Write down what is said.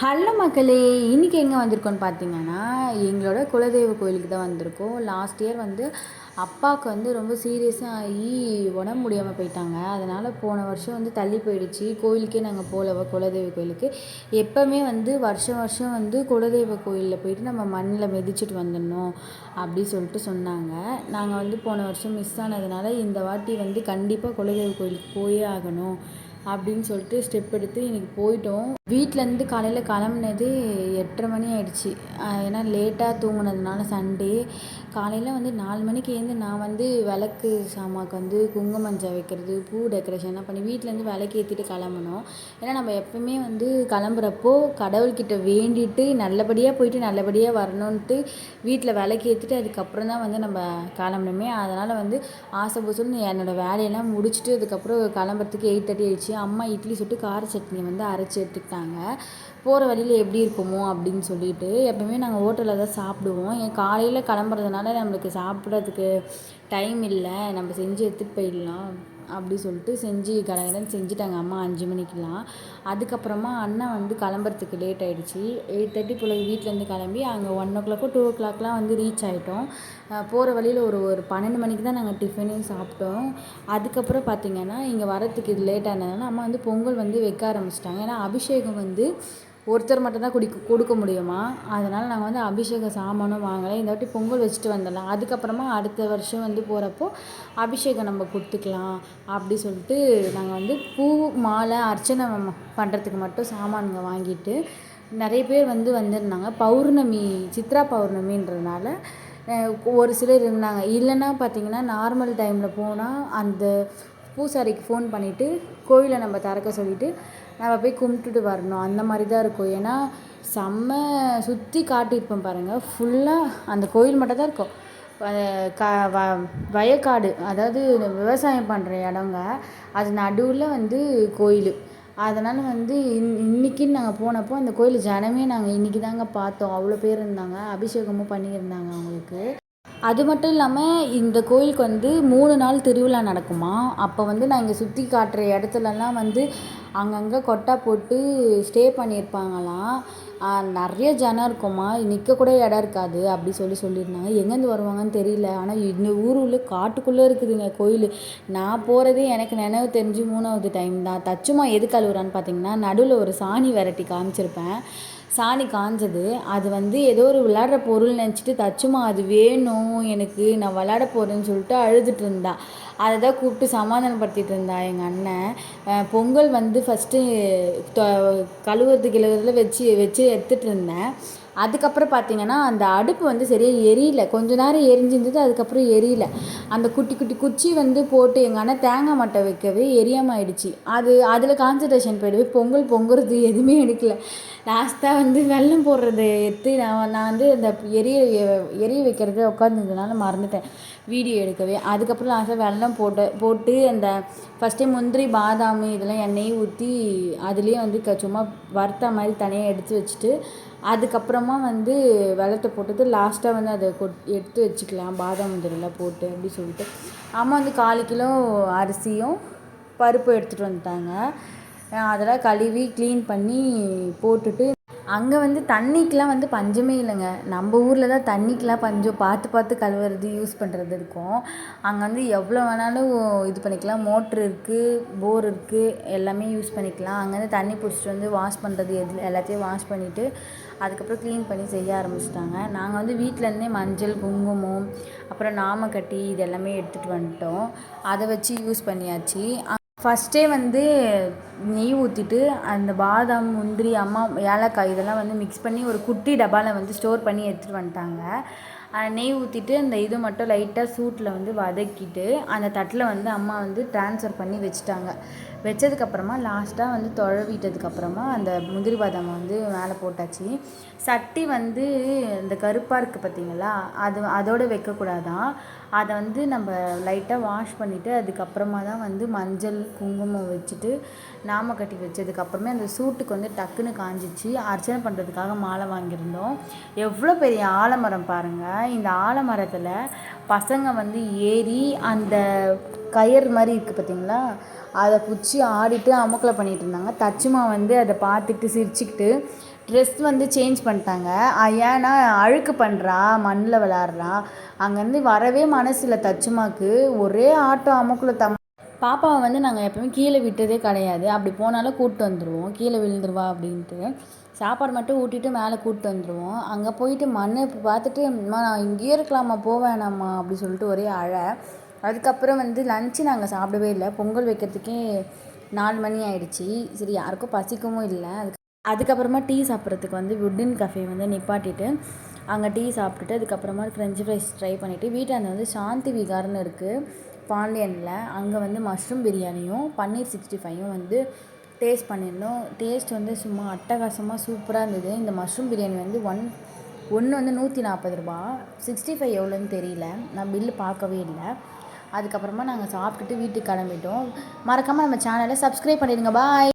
Hello மக்களே இன்றைக்கி எங்கே வந்திருக்கோன்னு பார்த்தீங்கன்னா எங்களோட குலதெய்வ கோயிலுக்கு தான் வந்திருக்கோம். லாஸ்ட் இயர் வந்து அப்பாவுக்கு வந்து ரொம்ப சீரியஸாக ஆகி உடம்பு முடியாமல் போயிட்டாங்க. அதனால் போன வருஷம் வந்து தள்ளி போயிடுச்சு. கோயிலுக்கே நாங்கள் போகல குலதெய்வ கோயிலுக்கு? எப்போவுமே வந்து வருஷம் வருஷம் வந்து குலதெய்வ கோயிலில் போயிட்டு நம்ம மண்ணில் மிதிச்சிட்டு வந்துடணும் அப்படி சொல்லிட்டு சொன்னாங்க. நாங்கள் வந்து போன வருஷம் மிஸ் ஆனதுனால இந்த வாட்டி வந்து கண்டிப்பாக குலதெய்வ கோயிலுக்கு போயே ஆகணும் அப்படின்னு சொல்லிட்டு ஸ்டெப் எடுத்து இன்றைக்கி போயிட்டோம். வீட்டிலேருந்து காலையில் கிளம்புனது எட்டரை மணி ஆயிடுச்சு. ஏன்னா லேட்டாக தூங்கினதுனால சண்டே. காலையில் வந்து நாலு மணிக்கு எழுந்து நான் வந்து விளக்கு சாமாவுக்கு வந்து குங்குமஞ்சா வைக்கிறது பூ டெக்கரேஷன்லாம் பண்ணி வீட்டிலேருந்து விளக்கு ஏற்றிட்டு கிளம்பணும் ஏன்னா நம்ம எப்பவுமே வந்து கிளம்புறப்போ கடவுள்கிட்ட வேண்டிட்டு நல்லபடியாக போயிட்டு நல்லபடியாக வரணுன்ட்டு வீட்டில் விளக்கு ஏற்றிட்டு அதுக்கப்புறம் தான் வந்து நம்ம கிளம்பணுமே அதனால் வந்து ஆசை பூசல்னு என்னோடய வேலையெல்லாம் முடிச்சுட்டு அதுக்கப்புறம் கிளம்புறதுக்கு எயிட் தேர்ட்டி ஆயிடுச்சு. அம்மா இட்லி சுட்டு கார சட்னி வந்து அரைச்சி எடுத்துக்கிட்டேன் எடுத்துக்கிட்டாங்க போகிற வழியில் எப்படி இருக்குமோ அப்படின்னு சொல்லிட்டு எப்போவுமே நாங்கள் ஹோட்டலில் தான் சாப்பிடுவோம். என் காலையில் கிளம்புறதுனால நம்மளுக்கு சாப்பிட்றதுக்கு டைம் இல்லை. நம்ம செஞ்சு எடுத்துகிட்டு போயிடலாம் அப்படி சொல்லிட்டு செஞ்சு கடகடன்னு செஞ்சுட்டாங்க அம்மா அஞ்சு மணிக்கெலாம் அதுக்கப்புறமா அண்ணன் வந்து கிளம்புறதுக்கு லேட் ஆகிடுச்சி எயிட் தேர்ட்டி போல் வீட்டிலேருந்து கிளம்பி அங்கே ஒன் ஓ கிளாக்கோ டூ ஓ கிளாக்லாம் வந்து ரீச் ஆகிட்டோம் போகிற வழியில் ஒரு ஒரு பன்னெண்டு மணிக்கு தான் நாங்கள் டிஃபனையும் சாப்பிட்டோம். அதுக்கப்புறம் பார்த்திங்கன்னா இங்கே வரத்துக்கு இது லேட் ஆனதுனால அம்மா வந்து பொங்கல் வந்து வைக்க ஆரம்பிச்சிட்டாங்க. ஏன்னா அபிஷேகம் வந்து ஒருத்தர் மட்டும்தான் குடி குடிக்க கொடுக்க முடியுமா? அதனால் நாங்கள் வந்து அபிஷேக சாமானும் வாங்கலை. இந்த வாட்டி பொங்கல் வச்சுட்டு வந்துடலாம். அதுக்கப்புறமா அடுத்த வருஷம் வந்து போகிறப்போ அபிஷேகம் நம்ம கொடுத்துக்கலாம் அப்படி சொல்லிட்டு நாங்கள் வந்து பூ மாலை அர்ச்சனை பண்ணுறதுக்கு மட்டும் சாமானுங்க வாங்கிட்டு நிறைய பேர் வந்து வந்திருந்தாங்க. பௌர்ணமி சித்ரா பௌர்ணமின்றதுனால ஒரு சிலர் இருந்தாங்க. இல்லைன்னா பார்த்தீங்கன்னா நார்மல் டைமில் போனால் அந்த பூசாரிக்கு ஃபோன் பண்ணிவிட்டு கோயிலை நம்ம திறக்க சொல்லிவிட்டு நம்ம போய் கும்பிட்டுட்டு வரணும். அந்த மாதிரி தான் இருக்கும். ஏன்னா செம்ம சுற்றி காட்டியிருப்போம் பாருங்கள் ஃபுல்லாக அந்த கோயில் மட்டும் தான் இருக்கும். க வ வயக்காடு. அதாவது விவசாயம் பண்ணுற இடங்க. அது நடுவில் வந்து கோயில். அதனால் வந்து இன் இன்றைக்கின்னு நாங்கள் போனப்போ அந்த கோயில் ஜனமே நாங்கள் இன்றைக்கி தாங்க பார்த்தோம். அவ்வளோ பேர் இருந்தாங்க. அபிஷேகமும் பண்ணியிருந்தாங்க அவங்களுக்கு. அது மட்டும் இல்லாமல் இந்த கோயிலுக்கு வந்து மூணு நாள் திருவிழா நடக்குமா? அப்போ வந்து நான் இங்கே சுற்றி காட்டுற இடத்துலலாம் வந்து அங்கங்கே கொட்டா போட்டு ஸ்டே பண்ணியிருப்பாங்களாம் நிறைய ஜனம் இருக்குமா? நிற்கக்கூட இடம் இருக்காது அப்படி சொல்லி சொல்லியிருந்தாங்க. எங்கேருந்து வருவாங்கன்னு தெரியல. ஆனால் இந்த ஊர் உள்ள காட்டுக்குள்ளே இருக்குதுங்க கோயில். நான் போகிறதே எனக்கு நினைவு தெரிஞ்சு மூணாவது டைம் தான். தச்சுமா எது கழுவுறான்னு பார்த்தீங்கன்னா நடுவில் ஒரு சாணி வெரைட்டி காமிச்சிருப்பேன். சாணி காஞ்சது. அது வந்து ஏதோ ஒரு விளையாடுற பொருள் நினச்சிட்டு தச்சுமா அது வேணும் எனக்கு நான் விளையாட போகிறேன்னு சொல்லிட்டு அழுதுட்டு இருந்தா. அதை தான் கூப்பிட்டு சமாதானப்படுத்திட்டு இருந்தா எங்கள் அண்ணன். பொங்கல் வந்து ஃபஸ்ட்டு கழுவுறது கிழவுறதுல வச்சு வச்சு எடுத்துகிட்டு இருந்தேன். அதுக்கப்புறம் பார்த்தீங்கன்னா அந்த அடுப்பு வந்து சரியாக எரியல. கொஞ்ச நேரம் எரிஞ்சிருந்தது அதுக்கப்புறம் எரியல. அந்த குட்டி குட்டி குச்சி வந்து போட்டு எங்கள் அண்ணன் தேங்காய் மட்டை வைக்கவே எரியாமல் ஆயிடுச்சு. அது அதில் கான்சன்ட்ரேஷன் போயிடுவே பொங்கல் பொங்குறது எதுவுமே எடுக்கல. லாஸ்ட்டாக வந்து வெள்ளம் போடுறது எடுத்து நான் நான் வந்து அந்த எரிய எரிய வைக்கிறது உட்காந்துருந்ததுனால மறந்துட்டேன். வீடியோ எடுக்கவே. அதுக்கப்புறம் லாஸ்ட்டாக வெள்ளம் போட்டு போட்டு அந்த ஃபஸ்ட்டு முந்திரி பாதாம் இதெல்லாம் எண்ணெய் ஊற்றி அதுலேயே வந்து க சும்மா வறுத்த மாதிரி தனியாக எடுத்து வச்சுட்டு அதுக்கப்புறமா வந்து வெள்ளத்தை போட்டது லாஸ்ட்டாக வந்து அதை கொட் எடுத்து வச்சுக்கலாம். பாதாம் முந்திரிலாம் போட்டு அப்படி சொல்லிட்டு. அம்மா வந்து கால் கிலோ அரிசியும் பருப்பு எடுத்துகிட்டு வந்துட்டாங்க. அதெல்லாம் கழுவி க்ளீன் பண்ணி போட்டுட்டு அங்கே வந்து தண்ணிக்கெலாம் வந்து பஞ்சமே இல்லைங்க. நம்ம ஊரில் தான் தண்ணிக்கெலாம் பஞ்சம். பார்த்து பார்த்து கழுவுறது யூஸ் பண்ணுறது இருக்கும். அங்கே வந்து எவ்வளோ வேணாலும் இது பண்ணிக்கலாம். மோட்ரு இருக்குது போர் இருக்குது எல்லாமே யூஸ் பண்ணிக்கலாம். அங்கேருந்து தண்ணி பிடிச்சிட்டு வந்து வாஷ் பண்ணுறது எது எல்லாத்தையும் வாஷ் பண்ணிவிட்டு அதுக்கப்புறம் க்ளீன் பண்ணி செய்ய ஆரம்பிச்சிட்டாங்க. நாங்கள் வந்து வீட்டிலேருந்தே மஞ்சள் குங்குமம் அப்புறம் நாமக்கட்டி இது எல்லாமே எடுத்துகிட்டு வந்துட்டோம். அதை வச்சு யூஸ் பண்ணியாச்சு. ஃபஸ்ட்டே வந்து நெய் ஊற்றிட்டு அந்த பாதாம் முந்திரி அம்மா ஏலக்காய் இதெல்லாம் வந்து மிக்ஸ் பண்ணி ஒரு குட்டி டப்பாவில் வந்து ஸ்டோர் பண்ணி எடுத்துகிட்டு வந்துட்டாங்க. நெய் ஊற்றிட்டு அந்த இது மட்டும் லைட்டாக சூட்டில் வந்து வதக்கிட்டு அந்த தட்டில் வந்து அம்மா வந்து ட்ரான்ஸ்ஃபர் பண்ணி வச்சுட்டாங்க. வச்சதுக்கப்புறமா லாஸ்ட்டாக வந்து தொழவிட்டதுக்கப்புறமா அந்த முந்திரி பாதாம் வந்து மேலே போட்டாச்சு. சட்டி வந்து இந்த கருப்பாக இருக்குது பார்த்தீங்களா அது அதோடு வைக்கக்கூடாதான். அதை வந்து நம்ம லைட்டாக வாஷ் பண்ணிவிட்டு அதுக்கப்புறமா தான் வந்து மஞ்சள் குங்குமம் வச்சுட்டு நாம கட்டி வச்சதுக்கப்புறமே அந்த சூட்டுக்கு வந்து டக்குன்னு காஞ்சிச்சு. அர்ச்சனை பண்ணுறதுக்காக மாலை வாங்கியிருந்தோம். எவ்வளோ பெரிய ஆலமரம் பாருங்கள் இந்த ஆலமரத்தில் பசங்க வந்து ஏறி அந்த கயிறு மாதிரி இருக்குது பார்த்தீங்களா? அதை பிடிச்சி ஆடிட்டு அமுக்கலை பண்ணிகிட்டு இருந்தாங்க. தச்சுமா வந்து அதை பார்த்துட்டு சிரிச்சுக்கிட்டு ட்ரெஸ் வந்து சேஞ்ச் பண்ணிட்டாங்க. ஏன்னா அழுக்கு பண்ணுறா மண்ணில் விளாட்றா. அங்கேருந்து வரவே மனசில் தச்சுமாக்கு. ஒரே ஆட்டம் அமுக்குள்ள தம் பாப்பாவை வந்து நாங்கள் எப்பவுமே கீழே விட்டதே கிடையாது. அப்படி போனாலும் கூப்பிட்டு வந்துடுவோம் கீழே விழுந்துருவா அப்படின்ட்டு. சாப்பாடு மட்டும் ஊட்டிட்டு மேலே கூப்பிட்டு வந்துடுவோம் அங்கே போயிட்டு மண்ணை பார்த்துட்டு அம்மா நான் இங்கேயே இருக்கலாமா? போக வேணாம்மா அப்படி சொல்லிட்டு ஒரே அழை. அதுக்கப்புறம் வந்து லஞ்சு நாங்கள் சாப்பிடவே இல்லை. பொங்கல் வைக்கிறதுக்கே நாலு மணி ஆயிடுச்சு. சரி யாருக்கும் பசிக்கவும் இல்லை. அதுக்கு அதுக்கப்புறமா டீ சாப்பிட்றதுக்கு வந்து வுட்டின் கஃபே வந்து நிப்பாட்டிட்டு அங்கே டீ சாப்பிட்டுட்டு அதுக்கப்புறமா ஃப்ரெஞ்சு ஃப்ரைஸ் ட்ரை பண்ணிவிட்டு வீட்டாண்ட வந்து சாந்தி விகார்னு இருக்குது பாண்டியனில். அங்கே வந்து மஷ்ரூம் பிரியாணியும் பன்னீர் சிக்ஸ்டி ஃபைவும் வந்து டேஸ்ட் பண்ணியிருந்தோம். டேஸ்ட் வந்து சும்மா அட்டகாசமாக சூப்பராக இருந்தது. இந்த மஷ்ரூம் பிரியாணி வந்து ஒன் ஒன்று வந்து நூற்றி நாற்பது ரூபா. சிக்ஸ்டி ஃபைவ் எவ்வளோன்னு தெரியல. நான் பில்லு பார்க்கவே இல்லை. அதுக்கப்புறமா நாங்கள் சாப்பிட்டுட்டு வீட்டுக்கு கிளம்பிட்டோம். மறக்காமல் நம்ம சேனலை சப்ஸ்கிரைப் பண்ணிடுங்க. பாய்